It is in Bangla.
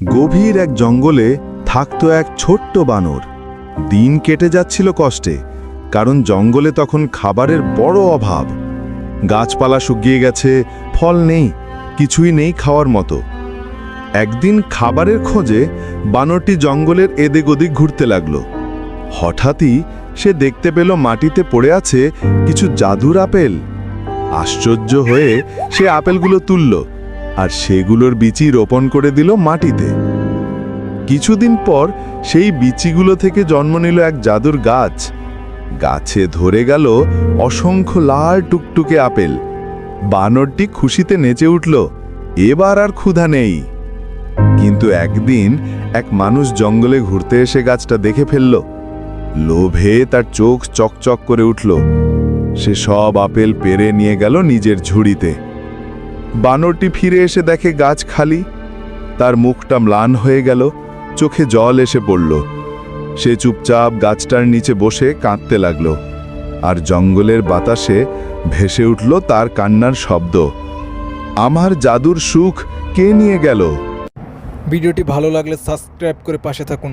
গভীর এক জঙ্গলে থাকত এক ছোট্ট বানর। দিন কেটে যাচ্ছিল কষ্টে, কারণ জঙ্গলে তখন খাবারের বড় অভাব। গাছপালা শুকিয়ে গেছে, ফল নেই, কিছুই নেই খাওয়ার মতো। একদিন খাবারের খোঁজে বানরটি জঙ্গলের এদিক ওদিক ঘুরতে লাগল। হঠাৎই সে দেখতে পেল মাটিতে পড়ে আছে কিছু জাদুর আপেল। আশ্চর্য হয়ে সে আপেলগুলো তুলল। আর সেগুলোর বিচি রোপণ করে দিল মাটিতে। কিছুদিন পর সেই বিচিগুলো থেকে জন্ম নিল এক জাদুর গাছ। গাছে ধরে গেল অসংখ্য লাল টুকটুকে আপেল। বানরটি খুশিতে নেচে উঠল, এবার আর ক্ষুধা নেই। কিন্তু একদিন এক মানুষ জঙ্গলে ঘুরতে এসে গাছটা দেখে ফেলল। লোভে তার চোখ চকচক করে উঠল। সে সব আপেল পেরে নিয়ে গেল নিজের ঝুড়িতে। বানরটি ফিরে এসে দেখে গাছ খালি। তার মুখটা ম্লান হয়ে গেল, চোখে জল এসে পড়ল। সে চুপচাপ গাছটার নিচে বসে কাঁদতে লাগল। আর জঙ্গলের বাতাসে ভেসে উঠল তার কান্নার শব্দ। আমার জাদুর সুখ কে নিয়ে গেল? ভিডিওটি ভালো লাগলে সাবস্ক্রাইব করে পাশে থাকুন।